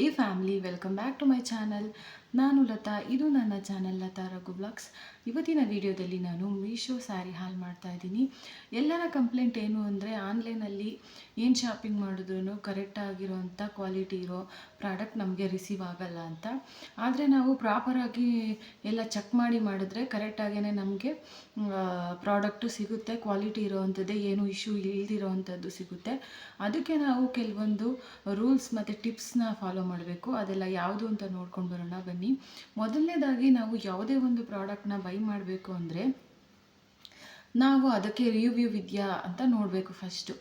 ಈ family welcome back to my channel ನಾನು ಲತಾ, ಇದು ನನ್ನ ಚಾನೆಲ್ ಲತಾ ರಘು ಬ್ಲಾಗ್ಸ್. ಇವತ್ತಿನ ವಿಡಿಯೋದಲ್ಲಿ ನಾನು ಮೀಶೋ ಸ್ಯಾರಿ ಹಾಲ್ ಮಾಡ್ತಾ ಇದ್ದೀನಿ. ಎಲ್ಲರ ಕಂಪ್ಲೇಂಟ್ ಏನು ಅಂದರೆ, ಆನ್ಲೈನಲ್ಲಿ ಏನು ಶಾಪಿಂಗ್ ಮಾಡಿದ್ರು ಕರೆಕ್ಟಾಗಿರೋಂಥ ಕ್ವಾಲಿಟಿ ಇರೋ ಪ್ರಾಡಕ್ಟ್ ನಮಗೆ ರಿಸೀವ್ ಆಗಲ್ಲ ಅಂತ. ಆದರೆ ನಾವು ಪ್ರಾಪರಾಗಿ ಎಲ್ಲ ಚೆಕ್ ಮಾಡಿ ಮಾಡಿದ್ರೆ ಕರೆಕ್ಟಾಗೇ ನಮಗೆ ಪ್ರಾಡಕ್ಟು ಸಿಗುತ್ತೆ ಕ್ವಾಲಿಟಿ ಇರೋವಂಥದ್ದೇ ಏನು ಇಶ್ಯೂ ಇಲ್ದಿರೋವಂಥದ್ದು ಸಿಗುತ್ತೆ. ಅದಕ್ಕೆ ನಾವು ಕೆಲವೊಂದು ರೂಲ್ಸ್ ಮತ್ತು ಟಿಪ್ಸ್ನ ಫಾಲೋ ಮಾಡಬೇಕು. ಅದೆಲ್ಲ ಯಾವುದು ಅಂತ ನೋಡ್ಕೊಂಡು ಬರೋಣ. ಬನ್ನಿ ಮೊದಲನೇದಾಗಿ ನಾವು ಯಾವುದೇ ಒಂದು ಪ್ರಾಡಕ್ಟ್ನ ಬೈ ಮಾಡಬೇಕು ಅಂದರೆ ನಾವು ಅದಕ್ಕೆ ರಿವ್ಯೂ ಇದೆಯಾ ಅಂತ ನೋಡಬೇಕು ಫಸ್ಟು.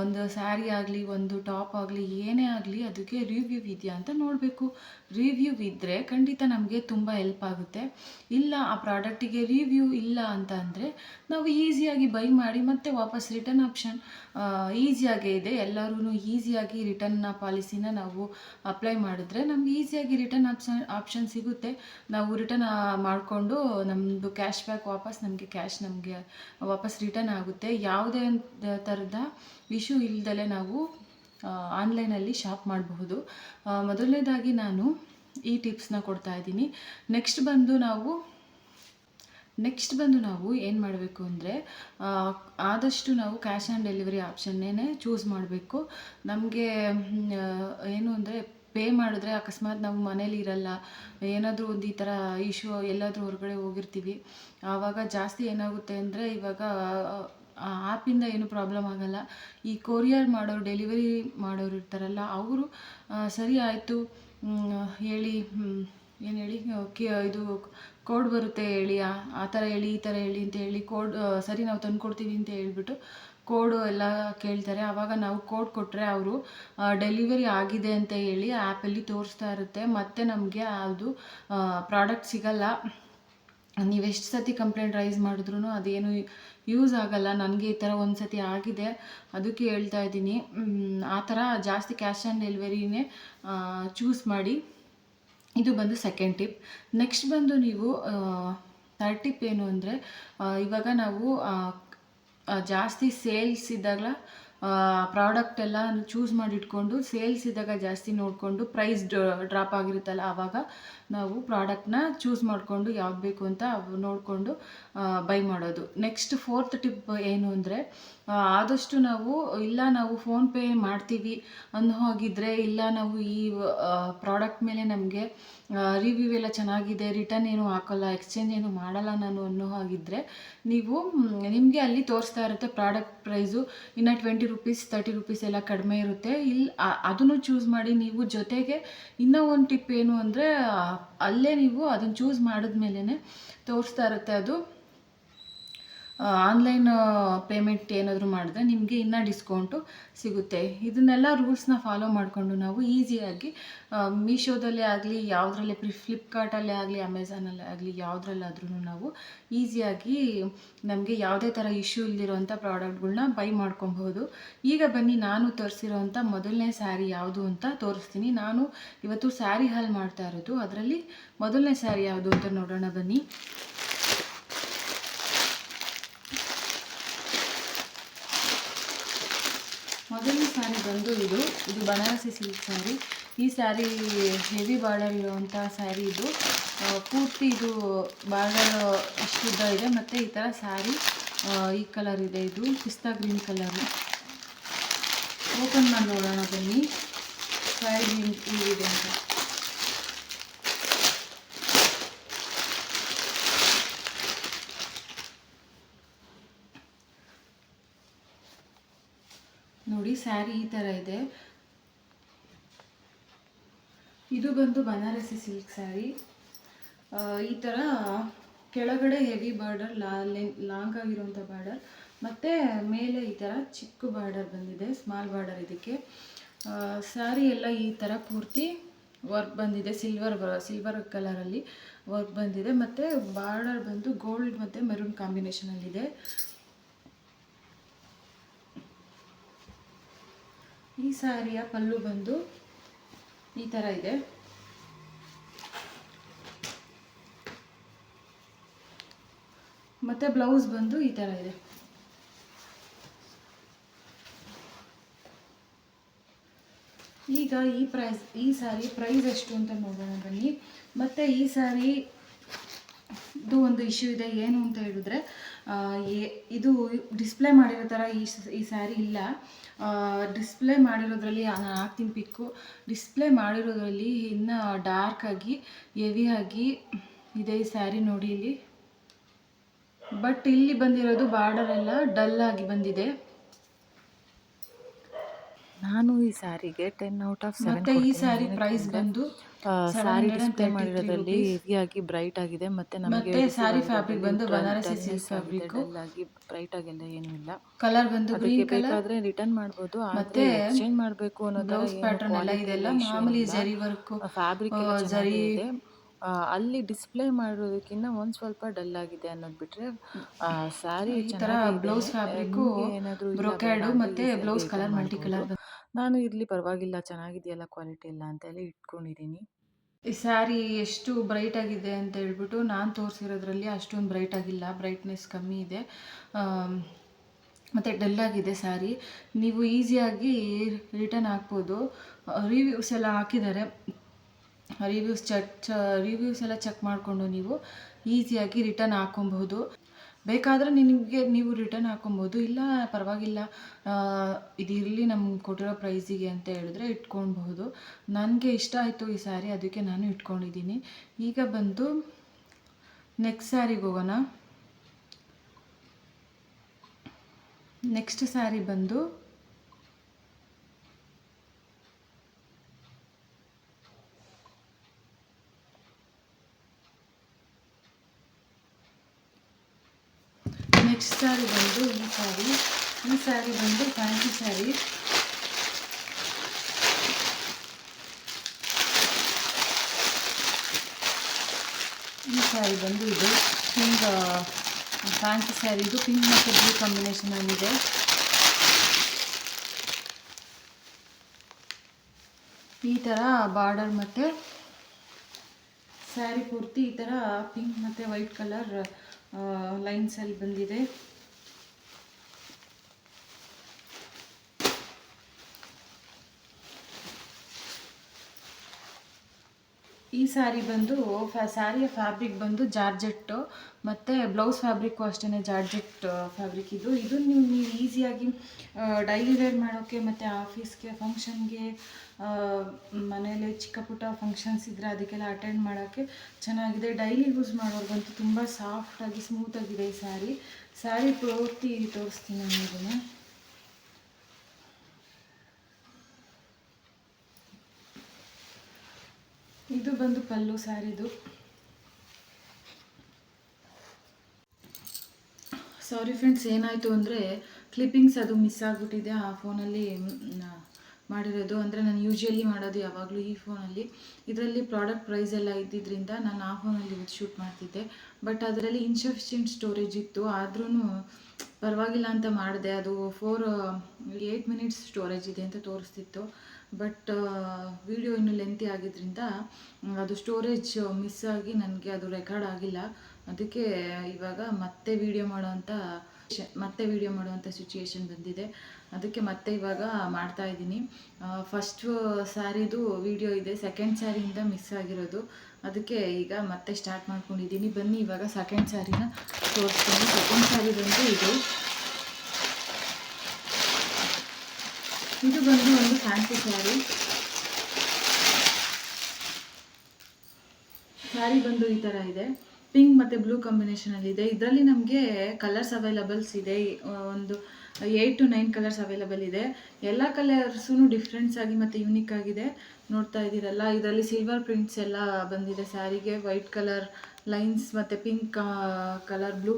ಒಂದು ಸ್ಯಾರಿ ಆಗಲಿ, ಒಂದು ಟಾಪ್ ಆಗಲಿ, ಏನೇ ಆಗಲಿ, ಅದಕ್ಕೆ ರಿವ್ಯೂ ಇದೆಯಾ ಅಂತ ನೋಡಬೇಕು. ರಿವ್ಯೂ ಇದ್ದರೆ ಖಂಡಿತ ನಮಗೆ ತುಂಬ ಹೆಲ್ಪ್ ಆಗುತ್ತೆ. ಇಲ್ಲ, ಆ ಪ್ರಾಡಕ್ಟಿಗೆ ರಿವ್ಯೂ ಇಲ್ಲ ಅಂತ ಅಂದರೆ ನಾವು ಈಸಿಯಾಗಿ ಬೈ ಮಾಡಿ ಮತ್ತೆ ವಾಪಸ್ ರಿಟರ್ನ್ ಆಪ್ಷನ್ ಈಸಿಯಾಗೇ ಇದೆ. ಎಲ್ಲರೂ ಈಸಿಯಾಗಿ ರಿಟರ್ನ್ನ ಪಾಲಿಸಿನ ನಾವು ಅಪ್ಲೈ ಮಾಡಿದ್ರೆ ನಮ್ಗೆ ಈಸಿಯಾಗಿ ರಿಟರ್ನ್ ಆಪ್ಷನ್ ಆಪ್ಷನ್ ಸಿಗುತ್ತೆ. ನಾವು ರಿಟರ್ನ್ ಮಾಡಿಕೊಂಡು ನಮ್ಮದು ಕ್ಯಾಶ್ ಬ್ಯಾಕ್ ವಾಪಸ್ ನಮಗೆ ಕ್ಯಾಶ್ ನಮಗೆ ವಾಪಸ್ ರಿಟರ್ನ್ ಆಗುತ್ತೆ. ಯಾವುದೇ ಥರದ ಇಶ್ಯೂ ಇಲ್ದಲೆ ನಾವು ಆನ್ಲೈನಲ್ಲಿ ಶಾಪ್ ಮಾಡಬಹುದು. ಮೊದಲನೇದಾಗಿ ನಾನು ಈ ಟಿಪ್ಸ್ನ ಕೊಡ್ತಾ ಇದ್ದೀನಿ. ನೆಕ್ಸ್ಟ್ ಬಂದು ನಾವು, ನೆಕ್ಸ್ಟ್ ಬಂದು ನಾವು ಏನು ಮಾಡಬೇಕು ಅಂದರೆ ಆದಷ್ಟು ನಾವು ಕ್ಯಾಶ್ ಆನ್ ಡೆಲಿವರಿ ಆಪ್ಷನ್ನೇ ಚೂಸ್ ಮಾಡಬೇಕು. ನಮಗೆ ಏನು ಅಂದರೆ ಪೇ ಮಾಡಿದ್ರೆ ಅಕಸ್ಮಾತ್ ನಾವು ಮನೇಲಿ ಇರಲ್ಲ, ಏನಾದರೂ ಒಂದು ಈ ಥರ ಇಶ್ಯೂ ಎಲ್ಲಾದರೂ ಹೊರಗಡೆ ಹೋಗಿರ್ತೀವಿ. ಆವಾಗ ಜಾಸ್ತಿ ಏನಾಗುತ್ತೆ ಅಂದರೆ ಇವಾಗ ಆ್ಯಪಿಂದ ಏನು ಪ್ರಾಬ್ಲಮ್ ಆಗಲ್ಲ. ಈ ಕೊರಿಯರ್ ಮಾಡೋರು, ಡೆಲಿವರಿ ಮಾಡೋರು ಇರ್ತಾರಲ್ಲ, ಅವರು ಸರಿ ಆಯಿತು ಹೇಳಿ ಏನು ಹೇಳಿ ಕಿ, ಇದು ಕೋಡ್ ಬರುತ್ತೆ ಹೇಳಿ, ಆ ಆ ಥರ ಹೇಳಿ, ಈ ಥರ ಹೇಳಿ ಅಂತ ಹೇಳಿ ಕೋಡ್ ಸರಿ ನಾವು ತಂದುಕೊಡ್ತೀವಿ ಅಂತ ಹೇಳ್ಬಿಟ್ಟು ಕೋಡು ಎಲ್ಲ ಕೇಳ್ತಾರೆ. ಆವಾಗ ನಾವು ಕೋಡ್ ಕೊಟ್ಟರೆ ಅವರು ಡೆಲಿವರಿ ಆಗಿದೆ ಅಂತ ಹೇಳಿ ಆ್ಯಪಲ್ಲಿ ತೋರಿಸ್ತಾ ಇರುತ್ತೆ. ಮತ್ತು ನಮಗೆ ಅದು ಪ್ರಾಡಕ್ಟ್ ಸಿಗಲ್ಲ. ನೀವು ಎಷ್ಟು ಸತಿ ಕಂಪ್ಲೇಂಟ್ ರೈಸ್ ಮಾಡಿದ್ರು ಅದೇನು ಯೂಸ್ ಆಗಲ್ಲ. ನನಗೆ ಈ ಥರ ಒಂದು ಸತಿ ಆಗಿದೆ. ಅದಕ್ಕೆ ಹೇಳ್ತಾ ಇದ್ದೀನಿ. ಆ ಥರ ಜಾಸ್ತಿ ಕ್ಯಾಶ್ ಆನ್ ಡೆಲಿವರಿನೇ ಚೂಸ್ ಮಾಡಿ. ಇದು ಬಂದು ಸೆಕೆಂಡ್ ಟಿಪ್ ನೆಕ್ಸ್ಟ್ ಬಂದು ನೀವು ಥರ್ಡ್ ಟಿಪ್ ಏನು ಅಂದರೆ ಇವಾಗ ನಾವು ಜಾಸ್ತಿ ಸೇಲ್ಸ್ ಇದ್ದಾಗ ಪ್ರಾಡಕ್ಟ್ ಎಲ್ಲ ಚೂಸ್ ಮಾಡಿ ಇಟ್ಕೊಂಡು ಸೇಲ್ಸ್ ಇದ್ದಾಗ ಜಾಸ್ತಿ ನೋಡಿಕೊಂಡು ಪ್ರೈಸ್ ಡ್ರಾಪ್ ಆಗಿರುತ್ತಲ್ಲ ಆವಾಗ ನಾವು ಪ್ರಾಡಕ್ಟ್ನ ಚೂಸ್ ಮಾಡಿಕೊಂಡು ಯಾವ್ದು ಬೇಕು ಅಂತ ನೋಡಿಕೊಂಡು ಬೈ ಮಾಡೋದು. ನೆಕ್ಸ್ಟ್ ಫೋರ್ತ್ ಟಿಪ್ ಏನು ಅಂದರೆ ಆದಷ್ಟು ನಾವು, ಇಲ್ಲ ನಾವು ಫೋನ್ಪೇ ಮಾಡ್ತೀವಿ ಅನ್ನೋ ಹಾಗಿದ್ರೆ, ಇಲ್ಲ ನಾವು ಈ ಪ್ರಾಡಕ್ಟ್ ಮೇಲೆ ನಮಗೆ ರಿವ್ಯೂ ಎಲ್ಲ ಚೆನ್ನಾಗಿದೆ ರಿಟರ್ನ್ ಏನು ಹಾಕೋಲ್ಲ ಎಕ್ಸ್ಚೇಂಜ್ ಏನು ಮಾಡಲ್ಲ ನಾನು ಅನ್ನೋ ಹಾಗಿದ್ರೆ, ನೀವು, ನಿಮಗೆ ಅಲ್ಲಿ ತೋರಿಸ್ತಾ ಇರುತ್ತೆ ಪ್ರಾಡಕ್ಟ್ ಪ್ರೈಸು ಇನ್ನು ಟ್ವೆಂಟಿ ರುಪೀಸ್ ತರ್ಟಿ ರುಪೀಸ್ ಎಲ್ಲ ಕಡಿಮೆ ಇರುತ್ತೆ. ಇಲ್ಲಿ ಅದನ್ನು ಚೂಸ್ ಮಾಡಿ ನೀವು ಜೊತೆಗೆ ಇನ್ನೂ ಒಂದು ಟಿಪ್ ಏನು ಅಂದರೆ ಅಲ್ಲೇ ನೀವು ಅದನ್ನು ಚೂಸ್ ಮಾಡಿದ್ಮೇಲೆ ತೋರಿಸ್ತಾ ಇರುತ್ತೆ ಅದು. ಆನ್ಲೈನ್ ಪೇಮೆಂಟ್ ಏನಾದರೂ ಮಾಡಿದ್ರೆ ನಿಮಗೆ ಇನ್ನೂ ಡಿಸ್ಕೌಂಟು ಸಿಗುತ್ತೆ. ಇದನ್ನೆಲ್ಲ ರೂಲ್ಸ್ನ ಫಾಲೋ ಮಾಡಿಕೊಂಡು ನಾವು ಈಸಿಯಾಗಿ ಮೀಶೋದಲ್ಲೇ ಆಗಲಿ, ಯಾವುದ್ರಲ್ಲೇ ಪ್ರಿ ಫ್ಲಿಪ್ಕಾರ್ಟಲ್ಲೇ ಆಗಲಿ ಅಮೆಝಾನಲ್ಲೇ ಆಗಲಿ ಯಾವುದ್ರಲ್ಲಾದ್ರೂ ನಾವು ಈಸಿಯಾಗಿ ನಮಗೆ ಯಾವುದೇ ಥರ ಇಶ್ಯೂ ಇಲ್ದಿರೋಂಥ ಪ್ರಾಡಕ್ಟ್ಗಳನ್ನ ಬೈ ಮಾಡ್ಕೊಬಹುದು. ಈಗ ಬನ್ನಿ, ನಾನು ತರಿಸಿರೋಂಥ ಮೊದಲನೇ ಸ್ಯಾರಿ ಯಾವುದು ಅಂತ ತೋರಿಸ್ತೀನಿ. ನಾನು ಇವತ್ತು ಸ್ಯಾರಿ ಹಾಲ್ ಮಾಡ್ತಾ ಇರೋದು. ಅದರಲ್ಲಿ ಮೊದಲನೇ ಸ್ಯಾರಿ ಯಾವುದು ಅಂತ ನೋಡೋಣ ಬನ್ನಿ ಮೊದಲನೇ ಸ್ಯಾರಿ ಬಂದು ಇದು ಇದು ಬನಾರಸಿ ಸಿಲ್ಕ್ ಸ್ಯಾರಿ ಈ ಸ್ಯಾರಿ ಹೆವಿ ಬಾರ್ಡರ್ ಇರುವಂಥ ಸ್ಯಾರಿ ಇದು. ಪೂರ್ತಿ ಇದು ಬಾರ್ಡರ್ ಇಷ್ಟುದ್ದ ಇದೆ. ಮತ್ತು ಈ ಥರ ಸ್ಯಾರಿ ಈ ಕಲರ್ ಇದೆ ಇದು, ಪಿಸ್ತಾ ಗ್ರೀನ್ ಕಲರ್ ಓಪನ್ ಮಾಡಿ ನೋಡೋಣ ಬನ್ನಿ. ಸ್ಯಾರಿ ಇದೆ ಅಂತ ನೋಡಿ ಸ್ಯಾರಿ ಈ ಥರ ಇದೆ. ಇದು ಬಂದು ಬನಾರಸಿ ಸಿಲ್ಕ್ ಸ್ಯಾರಿ. ಈ ಥರ ಕೆಳಗಡೆ ಹೆವಿ ಬಾರ್ಡರ್, ಲಾ ಲಾಂಗ್ ಆಗಿರುವಂಥ ಬಾರ್ಡರ್, ಮತ್ತು ಮೇಲೆ ಈ ಥರ ಚಿಕ್ಕ ಬಾರ್ಡರ್ ಬಂದಿದೆ, ಸ್ಮಾಲ್ ಬಾರ್ಡರ್ ಇದಕ್ಕೆ. ಸ್ಯಾರಿ ಎಲ್ಲ ಈ ಥರ ಪೂರ್ತಿ ವರ್ಕ್ ಬಂದಿದೆ, ಸಿಲ್ವರ್ ಸಿಲ್ವರ್ ಕಲರಲ್ಲಿ ವರ್ಕ್ ಬಂದಿದೆ, ಮತ್ತು ಬಾರ್ಡರ್ ಬಂದು ಗೋಲ್ಡ್ ಮತ್ತು ಮೆರೂನ್ ಕಾಂಬಿನೇಷನಲ್ಲಿದೆ ಈ ಸಾರಿಯ ಪಲ್ಲು ಬಂದು ಈ ಥರ ಇದೆ. ಮತ್ತು ಬ್ಲೌಸ್ ಬಂದು ಈ ಥರ ಇದೆ. ಈಗ ಈ ಪ್ರೈಸ್, ಈ ಸಾರಿ ಪ್ರೈಸ್ ಎಷ್ಟು ಅಂತ ನೋಡೋಣ ಬನ್ನಿ. ಮತ್ತು ಈ ಸಾರಿ ಇದು ಒಂದು ಇಶ್ಯೂ ಇದೆ, ಏನು ಅಂತ ಹೇಳಿದ್ರೆ ಇದು ಡಿಸ್ಪ್ಲೇ ಮಾಡಿರೋ ಥರ ಈ ಈ ಸ್ಯಾರಿ ಇಲ್ಲ. ಡಿಸ್ಪ್ಲೇ ಮಾಡಿರೋದ್ರಲ್ಲಿ ನಾನು ಹಾಕ್ತೀನಿ ಪಿಕ್ಕು. ಡಿಸ್ಪ್ಲೇ ಮಾಡಿರೋದ್ರಲ್ಲಿ ಇನ್ನು ಡಾರ್ಕ್ ಆಗಿ ಹೆವಿ ಆಗಿ ಇದೆ ಈ ಸ್ಯಾರಿ ನೋಡಿ ಇಲ್ಲಿ. ಬಟ್ ಇಲ್ಲಿ ಬಂದಿರೋದು ಬಾರ್ಡರ್ ಎಲ್ಲ ಡಲ್ ಆಗಿ ಬಂದಿದೆ. ನಾನು ಈ ಸ್ಯಾರಿಗೆ ಟೆನ್ ಔಟ್ ಆಫ್ ಮತ್ತೆ ಈ ಸ್ಯಾರಿ ಪ್ರೈಸ್ ಬಂದು ಸ್ಯಾರಿ ಡಿಸ್ಪ್ಲೇ ಮಾಡಿರೋದ್ರಲ್ಲಿ ಹೆವಿಯಾಗಿ ಬ್ರೈಟ್ ಆಗಿದೆ. ಮತ್ತೆ ನಮಗೆ ಸ್ಯಾರಿ ಫ್ಯಾಬ್ರಿಕ್ ಬಂದು ಬನಾರಸಿ ಸಿಲ್ಕ್ ಫ್ಯಾಬ್ರಿಕ್ ಆಗಿ ಬ್ರೈಟ್ ಆಗಿಲ್ಲ ಏನೂ ಇಲ್ಲ. ಕಲರ್ ಬಂದು ಗ್ರೀನ್ ಕಲರ್ ಬೇಕಾದ್ರೆ ರಿಟರ್ನ್ ಮಾಡಬಹುದು ಮತ್ತೆ ಎಕ್ಸ್ಚೇಂಜ್ ಮಾಡಬೇಕು ಅನ್ನೋದು ಬ್ಲೌಸ್ ಪ್ಯಾಟರ್ನ್ ಎಲ್ಲ ಇದೆಲ್ಲ ಮಾಮೂಲಿ ಜರಿ ವರ್ಕ್ ಫ್ಯಾಬ್ರಿಕ್ ಜರಿ ಇದೆ ಅಲ್ಲಿ ಡಿಸ್ಪ್ಲೇ ಮಾಡಿರೋದಕ್ಕಿಂತ ಒಂದು ಸ್ವಲ್ಪ ಡಲ್ ಆಗಿದೆ ಅನ್ನೋದು ಬಿಟ್ರೆ ಸ್ಯಾರಿ ಈ ತರ ಬ್ಲೌಸ್ ಫ್ಯಾಬ್ರಿಕ್ ಬ್ರೊಕ್ಯಾಡು ಮತ್ತೆ ಬ್ಲೌಸ್ ಕಲರ್ ಮಲ್ಟಿ ಕಲರ್ ನಾನು ಇರಲಿ ಪರವಾಗಿಲ್ಲ, ಚೆನ್ನಾಗಿದೆಯಲ್ಲ ಕ್ವಾಲಿಟಿ ಎಲ್ಲ ಅಂತ ಹೇಳಿ ಇಟ್ಕೊಂಡಿದ್ದೀನಿ. ಈ ಸ್ಯಾರಿ ಎಷ್ಟು ಬ್ರೈಟ್ ಆಗಿದೆ ಅಂತ ಹೇಳ್ಬಿಟ್ಟು ನಾನು ತೋರಿಸಿರೋದ್ರಲ್ಲಿ ಅಷ್ಟೊಂದು ಬ್ರೈಟ್ ಆಗಿಲ್ಲ, ಬ್ರೈಟ್ನೆಸ್ ಕಮ್ಮಿ ಇದೆ. ಮತ್ತು ಡಲ್ ಆಗಿದೆ ಸ್ಯಾರಿ. ನೀವು ಈಸಿಯಾಗಿ ರಿಟರ್ನ್ ಹಾಕ್ಬೋದು. ರಿವ್ಯೂಸ್ ಎಲ್ಲ ಹಾಕಿದ್ದಾರೆ. ರಿವ್ಯೂಸ್ ಚ, ರಿವ್ಯೂಸ್ ಎಲ್ಲ ಚೆಕ್ ಮಾಡಿಕೊಂಡು ನೀವು ಈಸಿಯಾಗಿ ರಿಟರ್ನ್ ಹಾಕೊಬಹುದು ಬೇಕಾದರೆ ನಿಮಗೆ ನೀವು ರಿಟರ್ನ್ ಹಾಕೊಬೋದು. ಇಲ್ಲ, ಪರವಾಗಿಲ್ಲ. ಇದಿರಲಿ ನಮ್ಗೆ ಕೊಟ್ಟಿರೋ ಪ್ರೈಸಿಗೆ ಅಂತ ಹೇಳಿದ್ರೆ ಇಟ್ಕೊಳ್ಬಹುದು. ನನಗೆ ಇಷ್ಟ ಆಯಿತು ಈ ಸ್ಯಾರಿ ಅದಕ್ಕೆ ನಾನು ಇಟ್ಕೊಂಡಿದ್ದೀನಿ. ಈಗ ಬಂದು ನೆಕ್ಸ್ಟ್ ಸ್ಯಾರಿಗೆ ಹೋಗೋಣ. ನೆಕ್ಸ್ಟ್ ಸ್ಯಾರಿ ಬಂದು ನೆಕ್ಸ್ಟ್ ಸ್ಯಾರಿ ಬಂದು ಈ ಸ್ಯಾರಿ ಈ ಸ್ಯಾರಿ ಬಂದು ಫ್ಯಾನ್ಸಿ ಸ್ಯಾರಿ ಈ ಸ್ಯಾರಿ ಬಂದು ಇದು ಪಿಂಕ್ ಫ್ಯಾನ್ಸಿ ಸ್ಯಾರಿ ಇದು ಪಿಂಕ್ ಮತ್ತು ಬ್ಲೂ ಕಾಂಬಿನೇಷನ್ ಆಗಿದೆ. ಈ ಥರ ಬಾರ್ಡರ್ ಮತ್ತು ಸ್ಯಾರಿ ಪೂರ್ತಿ ಈ ಥರ ಪಿಂಕ್ ಮತ್ತು ವೈಟ್ ಕಲರ್ ಲೈನ್ಸಲ್ಲಿ ಬಂದಿದೆ. ಈ ಸ್ಯಾರಿ ಬಂದು ಫ್ಯಾ ಸ್ಯಾರಿಯ ಫ್ಯಾಬ್ರಿಕ್ ಬಂದು ಜಾರ್ಜೆಟ್ಟು, ಮತ್ತು ಬ್ಲೌಸ್ ಫ್ಯಾಬ್ರಿಕ್ಕು ಅಷ್ಟೇ ಜಾರ್ಜೆಟ್ ಫ್ಯಾಬ್ರಿಕ್ ಇದು. ಇದು ನೀವು ನೀವು ಈಸಿಯಾಗಿ ಡೈಲಿ ವೇರ್ ಮಾಡೋಕ್ಕೆ ಮತ್ತು ಆಫೀಸ್ಗೆ ಫಂಕ್ಷನ್ಗೆ ಮನೇಲಿ ಚಿಕ್ಕ ಪುಟ್ಟ ಫಂಕ್ಷನ್ಸ್ ಇದ್ದರೆ ಅದಕ್ಕೆಲ್ಲ ಅಟೆಂಡ್ ಮಾಡೋಕ್ಕೆ ಚೆನ್ನಾಗಿದೆ. ಡೈಲಿ ಯೂಸ್ ಮಾಡೋರ್ಗಂತೂ ತುಂಬ ಸಾಫ್ಟಾಗಿ ಸ್ಮೂತಾಗಿದೆ ಈ ಸ್ಯಾರಿ ಸ್ಯಾರಿ ಪೂರ್ತಿ ತೋರಿಸ್ತೀನಿ ನಾನು ಇದನ್ನು. ಇದು ಬಂದು ಪಲ್ಲು ಸ್ಯಾರಿದು ಸಾರಿ ಫ್ರೆಂಡ್ಸ್ ಏನಾಯಿತು ಅಂದರೆ ಕ್ಲಿಪ್ಪಿಂಗ್ಸ್ ಅದು ಮಿಸ್ ಆಗಿಬಿಟ್ಟಿದೆ ಆ ಫೋನಲ್ಲಿ ಮಾಡಿರೋದು. ಅಂದರೆ ನಾನು ಯೂಶ್ವಲಿ ಮಾಡೋದು ಯಾವಾಗಲೂ ಈ ಫೋನಲ್ಲಿ ಇದರಲ್ಲಿ ಪ್ರಾಡಕ್ಟ್ ಪ್ರೈಸ್ ಎಲ್ಲ ಇದ್ದಿದ್ದರಿಂದ ನಾನು ಆ ಫೋನಲ್ಲಿ ಶೂಟ್ ಮಾಡ್ತಿದ್ದೆ. ಬಟ್ ಅದರಲ್ಲಿ ಇನ್ಸಫಿಷಿಯೆಂಟ್ ಸ್ಟೋರೇಜ್ ಇತ್ತು. ಆದ್ರೂ ಪರವಾಗಿಲ್ಲ ಅಂತ ಮಾಡಿದೆ. ಅದು ಫೋರ್ ಏಯ್ಟ್ ಮಿನಿಟ್ಸ್ ಸ್ಟೋರೇಜ್ ಇದೆ ಅಂತ ತೋರಿಸ್ತಿತ್ತು. ಬಟ್ ವಿಡಿಯೋ ಇನ್ನೂ ಲೆಂತಿ ಆಗಿದ್ದರಿಂದ ಅದು ಸ್ಟೋರೇಜ್ ಮಿಸ್ ಆಗಿ ನನಗೆ ಅದು ರೆಕಾರ್ಡ್ ಆಗಿಲ್ಲ. ಅದಕ್ಕೆ, ಇವಾಗ ಮತ್ತೆ ವಿಡಿಯೋ ಮಾಡೋವಂಥ ಮತ್ತೆ ವಿಡಿಯೋ ಮಾಡುವಂಥ ಸಿಚುಯೇಷನ್ ಬಂದಿದೆ. ಅದಕ್ಕೆ ಮತ್ತೆ ಇವಾಗ ಮಾಡ್ತಾ ಇದ್ದೀನಿ. ಫಸ್ಟ್ ಸ್ಯಾರಿದು ವಿಡಿಯೋ ಇದೆ. ಸೆಕೆಂಡ್ ಸ್ಯಾರಿಯಿಂದ ಮಿಸ್ ಆಗಿರೋದು. ಅದಕ್ಕೆ ಈಗ ಮತ್ತೆ ಸ್ಟಾರ್ಟ್ ಮಾಡ್ಕೊಂಡಿದ್ದೀನಿ. ಬನ್ನಿ, ಇವಾಗ ಸೆಕೆಂಡ್ ಸ್ಯಾರಿನ ತೋರಿಸ್ತೀನಿ. ಸೆಕೆಂಡ್ ಸ್ಯಾರಿ ಬಂದು ಇದು. ಇದು ಬಂದು ಒಂದು ಫ್ಯಾನ್ಸಿ ಸ್ಯಾರಿ ಸ್ಯಾರಿ ಬಂದು ಈ ಥರ ಇದೆ. ಪಿಂಕ್ ಮತ್ತು ಬ್ಲೂ ಕಾಂಬಿನೇಷನಲ್ಲಿ ಇದೆ. ಇದರಲ್ಲಿ ನಮಗೆ ಕಲರ್ಸ್ ಅವೈಲಬಲ್ಸ್ ಇದೆ. ಒಂದು eight to nine colours available ಇದೆ. ಎಲ್ಲ ಕಲರ್ಸೂ ಡಿಫ್ರೆನ್ಸ್ ಆಗಿ ಮತ್ತು ಯೂನಿಕ್ ಆಗಿದೆ. ನೋಡ್ತಾ ಇದ್ದೀರಲ್ಲ, ಇದರಲ್ಲಿ ಸಿಲ್ವರ್ ಪ್ರಿಂಟ್ಸ್ ಎಲ್ಲ ಬಂದಿದೆ ಸ್ಯಾರಿಗೆ ವೈಟ್ ಕಲರ್ ಲೈನ್ಸ್ ಮತ್ತು ಪಿಂಕ್ ಕಲರ್ ಬ್ಲೂ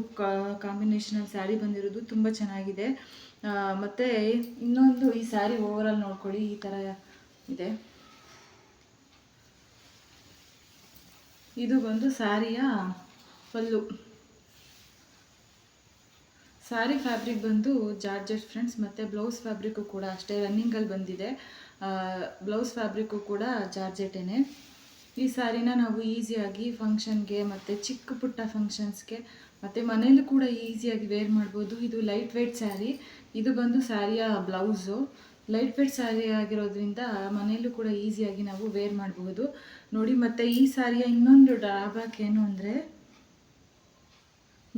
ಕಾಂಬಿನೇಷನಲ್ಲಿ ಸ್ಯಾರಿ ಬಂದಿರೋದು ತುಂಬ ಚೆನ್ನಾಗಿದೆ. ಮತ್ತು ಇನ್ನೊಂದು ಈ ಸ್ಯಾರಿ ಓವರಾಲ್ ನೋಡ್ಕೊಳ್ಳಿ, ಈ ಥರ ಇದೆ. ಇದು ಬಂದು ಸ್ಯಾರಿಯ ಪಲ್ಲು. ಸ್ಯಾರಿ ಫ್ಯಾಬ್ರಿಕ್ ಬಂದು ಜಾರ್ಜೆಟ್ ಫ್ರೆಂಡ್ಸ್, ಮತ್ತು ಬ್ಲೌಸ್ ಫ್ಯಾಬ್ರಿಕ್ಕು ಕೂಡ ಅಷ್ಟೇ ರನ್ನಿಂಗಲ್ಲಿ ಬಂದಿದೆ. ಬ್ಲೌಸ್ ಫ್ಯಾಬ್ರಿಕ್ಕು ಕೂಡ ಜಾರ್ಜೆಟೇನೆ. ಈ ಸ್ಯಾರಿನ ನಾವು ಈಸಿಯಾಗಿ ಫಂಕ್ಷನ್ಗೆ ಮತ್ತು ಚಿಕ್ಕ ಪುಟ್ಟ ಫಂಕ್ಷನ್ಸ್ಗೆ ಮತ್ತು ಮನೇಲೂ ಕೂಡ ಈಸಿಯಾಗಿ ವೇರ್ ಮಾಡ್ಬೋದು. ಇದು ಲೈಟ್ ವೆಯ್ಟ್ ಸ್ಯಾರಿ ಇದು ಬಂದು ಸ್ಯಾರಿಯ ಬ್ಲೌಸು ಲೈಟ್ ವೇಟ್ ಸ್ಯಾರಿ ಆಗಿರೋದ್ರಿಂದ ಮನೆಯಲ್ಲೂ ಕೂಡ ಈಸಿಯಾಗಿ ನಾವು ವೇರ್ ಮಾಡಬಹುದು. ನೋಡಿ, ಮತ್ತು ಈ ಸ್ಯಾರಿಯ ಇನ್ನೊಂದು ಡ್ರಾಬ್ಯಾಕ್ ಏನು ಅಂದರೆ,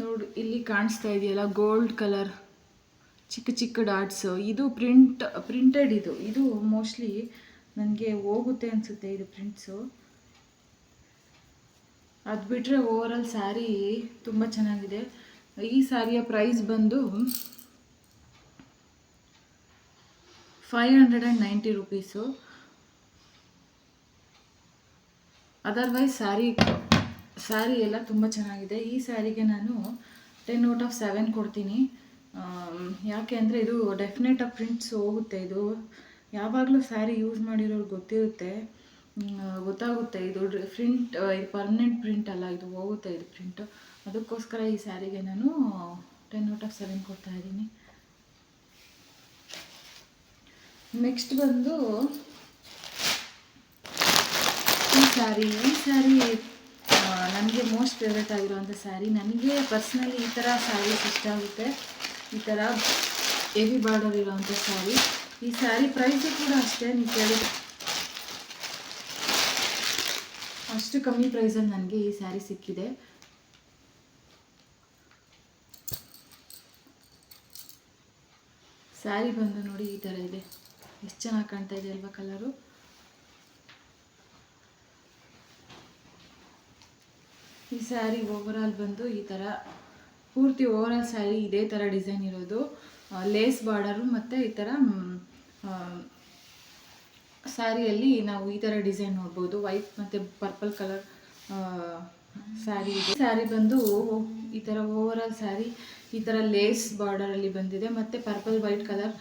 ನೋಡಿ, ಇಲ್ಲಿ ಕಾಣಿಸ್ತಾ ಇದೆಯಲ್ಲ ಗೋಲ್ಡ್ ಕಲರ್ ಚಿಕ್ಕ ಚಿಕ್ಕ ಡಾಟ್ಸು ಇದು ಪ್ರಿಂಟ್ ಪ್ರಿಂಟೆಡ್ ಇದು. ಇದು ಮೋಸ್ಟ್ಲಿ ನನಗೆ ಹೋಗುತ್ತೆ ಅನಿಸುತ್ತೆ ಇದು ಪ್ರಿಂಟ್ಸು ಅದು ಬಿಟ್ಟರೆ ಓವರಾಲ್ ಸ್ಯಾರಿ ತುಂಬ ಚೆನ್ನಾಗಿದೆ. ಈ ಸ್ಯಾರಿಯ ಪ್ರೈಸ್ ಬಂದು five hundred and ninety rupees otherwise sari sari ಎಲ್ಲ ತುಂಬ ಚೆನ್ನಾಗಿದೆ. ಈ ಸ್ಯಾರಿಗೆ ನಾನು ಟೆನ್ ಔಟ್ ಆಫ್ ಸೆವೆನ್ ಕೊಡ್ತೀನಿ. ಯಾಕೆ ಅಂದರೆ ಇದು ಡೆಫಿನೆಟ್ ಆಫ್ ಪ್ರಿಂಟ್ಸ್ ಹೋಗುತ್ತೆ. ಇದು ಯಾವಾಗಲೂ ಸ್ಯಾರಿ ಯೂಸ್ ಮಾಡಿರೋರು ಗೊತ್ತಿರುತ್ತೆ. ಗೊತ್ತಾಗುತ್ತೆ. ಇದು ಪ್ರಿಂಟ್ ಇದು ಪರ್ಮನೆಂಟ್ ಪ್ರಿಂಟ್ ಅಲ್ಲ, ಇದು ಹೋಗುತ್ತೆ, ಇದು ಪ್ರಿಂಟ್ ಅದಕ್ಕೋಸ್ಕರ ಈ ಸ್ಯಾರಿಗೆ ನಾನು ಟೆನ್ ಔಟ್ ಆಫ್ ಸೆವೆನ್ ಕೊಡ್ತಾ ಇದ್ದೀನಿ. ನೆಕ್ಸ್ಟ್ ಬಂದು ಈ ಸ್ಯಾರಿ ಈ ಸ್ಯಾರಿ ನನಗೆ ಮೋಸ್ಟ್ ಫೇವ್ರೇಟ್ ಆಗಿರುವಂಥ ಸ್ಯಾರಿ ನನಗೆ ಪರ್ಸ್ನಲಿ ಈ ಥರ ಸ್ಯಾರೀಸ್ ಇಷ್ಟ ಆಗುತ್ತೆ. ಈ ಥರ ಹೆವಿ ಬಾರ್ಡರ್ ಇರುವಂಥ ಸ್ಯಾರಿ ಈ ಸ್ಯಾರಿ ಪ್ರೈಸು ಕೂಡ ಅಷ್ಟೇ, ನೀವು ಕೇಳಿ. ಅಷ್ಟು ಕಮ್ಮಿ ಪ್ರೈಸಲ್ಲಿ ನನಗೆ ಈ ಸ್ಯಾರಿ ಸಿಕ್ಕಿದೆ. ಸ್ಯಾರಿ ಬಂದು ನೋಡಿ ಈ ಥರ ಇದೆ. ಎಷ್ಟು ಚೆನ್ನಾಗಿ ಕಾಣ್ತಾ ಇದೆ ಅಲ್ವಾ ಕಲರು? ಈ ಸ್ಯಾರಿ ಓವರಾಲ್ ಬಂದು ಈ ಥರ, ಪೂರ್ತಿ ಓವರಾಲ್ ಸ್ಯಾರಿ ಇದೇ ಥರ ಡಿಸೈನ್ ಇರೋದು. ಲೇಸ್ ಬಾರ್ಡರು ಮತ್ತು ಈ ಥರ ಸ್ಯಾರಿಯಲ್ಲಿ ನಾವು ಈ ಥರ ಡಿಸೈನ್ ನೋಡ್ಬೋದು. ವೈಟ್ ಮತ್ತು ಪರ್ಪಲ್ ಕಲರ್ ಸ್ಯಾರಿ ಇದೆ. ಸ್ಯಾರಿ ಬಂದು ಈ ಥರ ಓವರಾಲ್ ಸ್ಯಾರಿ, ಈ ಥರ ಲೇಸ್ ಬಾರ್ಡರಲ್ಲಿ ಬಂದಿದೆ. ಮತ್ತು ಪರ್ಪಲ್ ವೈಟ್ ಕಲರ್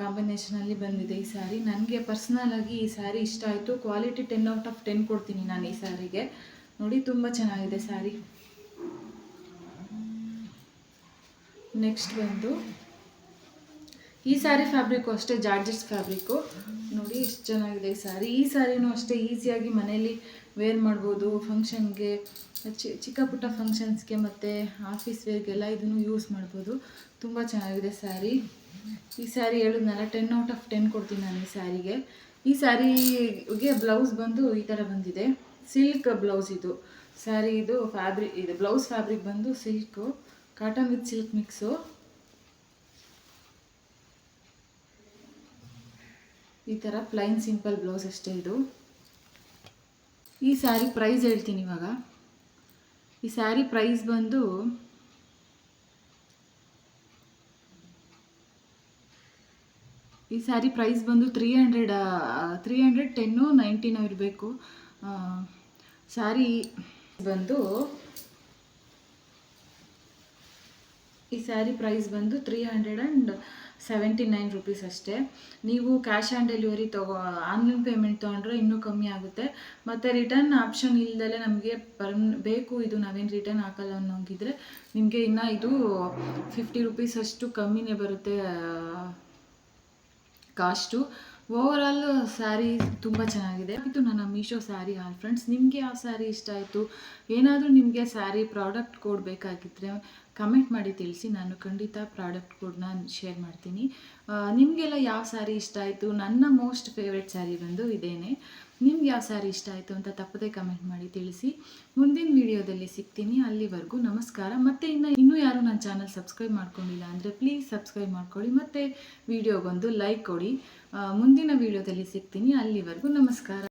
ಕಾಂಬಿನೇಷನಲ್ಲಿ ಬಂದಿದೆ ಈ ಸ್ಯಾರಿ ನನಗೆ ಪರ್ಸ್ನಲಾಗಿ ಈ ಸ್ಯಾರಿ ಇಷ್ಟ ಆಯಿತು. Quality ten out of ten ಕೊಡ್ತೀನಿ ನಾನು ಈ ಸ್ಯಾರಿಗೆ ನೋಡಿ, ತುಂಬ ಚೆನ್ನಾಗಿದೆ ಸ್ಯಾರಿ ನೆಕ್ಸ್ಟ್ ಬಂದು, ಈ ಸ್ಯಾರಿ ಫ್ಯಾಬ್ರಿಕ್ಕು ಅಷ್ಟೇ ಜಾರ್ಜೆಟ್ಸ್ ಫ್ಯಾಬ್ರಿಕ್ಕು ನೋಡಿ, ಎಷ್ಟು ಚೆನ್ನಾಗಿದೆ ಈ ಸ್ಯಾರಿ ಈ ಸ್ಯಾರಿನೂ ಅಷ್ಟೇ ಈಸಿಯಾಗಿ ಮನೇಲಿ ವೇರ್ ಮಾಡ್ಬೋದು. ಫಂಕ್ಷನ್ಗೆ ಚಿಕ್ಕ ಪುಟ್ಟ ಫಂಕ್ಷನ್ಸ್ಗೆ ಮತ್ತು ಆಫೀಸ್ ವೇರ್ಗೆಲ್ಲ ಇದನ್ನು ಯೂಸ್ ಮಾಡ್ಬೋದು. ತುಂಬ ಚೆನ್ನಾಗಿದೆ ಸ್ಯಾರಿ ಈ ಸ್ಯಾರಿ ಹೇಳಿದ್ನಲ್ಲ ಟೆನ್ ಔಟ್ ಆಫ್ ಟೆನ್ ಕೊಡ್ತೀನಿ ನಾನು ಈ ಸ್ಯಾರಿಗೆ ಈ ಸ್ಯಾರಿಗೆ ಬ್ಲೌಸ್ ಬಂದು ಈ ಥರ ಬಂದಿದೆ. ಸಿಲ್ಕ್ ಬ್ಲೌಸ್ ಇದು. ಸ್ಯಾರಿ ಇದು ಫ್ಯಾಬ್ರಿಕ್ ಇದು ಬ್ಲೌಸ್ ಫ್ಯಾಬ್ರಿಕ್ ಬಂದು silk cotton with silk mix ಈ ಥರ ಪ್ಲೈನ್ ಸಿಂಪಲ್ ಬ್ಲೌಸ್ ಅಷ್ಟೇ ಇದು. ಈ ಸ್ಯಾರಿ ಪ್ರೈಸ್ ಹೇಳ್ತೀನಿ ಇವಾಗ. ಈ ಸ್ಯಾರಿ ಪ್ರೈಸ್ ಬಂದು ಈ ಸ್ಯಾರಿ ಪ್ರೈಸ್ ಬಂದು three hundred three hundred ten ನೈಂಟಿನೋ ಇರಬೇಕು. ಸ್ಯಾರಿ ಬಂದು, ಈ ಸ್ಯಾರಿ ಪ್ರೈಸ್ ಬಂದು three hundred and seventy nine rupees ಅಷ್ಟೇ. ನೀವು ಕ್ಯಾಶ್ ಆನ್ ಡೆಲಿವರಿ ತಗೋ ಆನ್ಲೈನ್ ಪೇಮೆಂಟ್ ತೊಗೊಂಡ್ರೆ ಇನ್ನೂ ಕಮ್ಮಿ ಆಗುತ್ತೆ. ಮತ್ತು ರಿಟರ್ನ್ ಆಪ್ಷನ್ ಇಲ್ದಲೆ ನಮಗೆ ಪರ್ಮ್ ಬೇಕು, ಇದು ನಾವೇನು ರಿಟರ್ನ್ ಹಾಕಲ್ಲ ಅನ್ನೋಂಗಿದ್ರೆ ನಿಮಗೆ ಇನ್ನೂ ಇದು ಫಿಫ್ಟಿ ರುಪೀಸ್ ಅಷ್ಟು ಕಮ್ಮಿನೇ ಬರುತ್ತೆ ಕಾಸ್ಟು. ಓವರಾಲ್ ಸ್ಯಾರಿ ತುಂಬ ಚೆನ್ನಾಗಿದೆ. ಇದು ನನ್ನ ಮೀಶೋ ಸ್ಯಾರಿ ಹಾಲ್ ಫ್ರೆಂಡ್ಸ್ ನಿಮಗೆ ಯಾವ ಸ್ಯಾರಿ ಇಷ್ಟ ಆಯಿತು? ಏನಾದರೂ ನಿಮಗೆ ಸ್ಯಾರಿ ಪ್ರಾಡಕ್ಟ್ ಕೋಡ್ ಬೇಕಾಗಿದ್ದರೆ ಕಮೆಂಟ್ ಮಾಡಿ ತಿಳಿಸಿ. ನಾನು ಖಂಡಿತ ಪ್ರಾಡಕ್ಟ್ ಕೋಡ್ನ ಶೇರ್ ಮಾಡ್ತೀನಿ. ನಿಮಗೆಲ್ಲ ಯಾವ ಸ್ಯಾರಿ ಇಷ್ಟ ಆಯಿತು? ನನ್ನ ಮೋಸ್ಟ್ ಫೇವ್ರೆಟ್ ಸ್ಯಾರಿ ಬಂದು ಇದೇನೆ. ನಿಮ್ಗೆ ಯಾವ ಸ್ಯಾರಿ ಇಷ್ಟ ಆಯಿತು ಅಂತ ತಪ್ಪದೇ ಕಮೆಂಟ್ ಮಾಡಿ ತಿಳಿಸಿ. ಮುಂದಿನ ವಿಡಿಯೋದಲ್ಲಿ ಸಿಗ್ತೀನಿ. ಅಲ್ಲಿವರೆಗೂ ನಮಸ್ಕಾರ. ಮತ್ತು ಇನ್ನು ಇನ್ನೂ ಯಾರು ನನ್ನ ಚಾನಲ್ ಸಬ್ಸ್ಕ್ರೈಬ್ ಮಾಡ್ಕೊಂಡಿಲ್ಲ ಅಂದರೆ ಪ್ಲೀಸ್ ಸಬ್ಸ್ಕ್ರೈಬ್ ಮಾಡ್ಕೊಳ್ಳಿ. ಮತ್ತು ವಿಡಿಯೋಗೊಂದು ಲೈಕ್ ಕೊಡಿ. ಮುಂದಿನ ವಿಡಿಯೋದಲ್ಲಿ ಸಿಗ್ತೀನಿ. ಅಲ್ಲಿವರೆಗೂ ನಮಸ್ಕಾರ.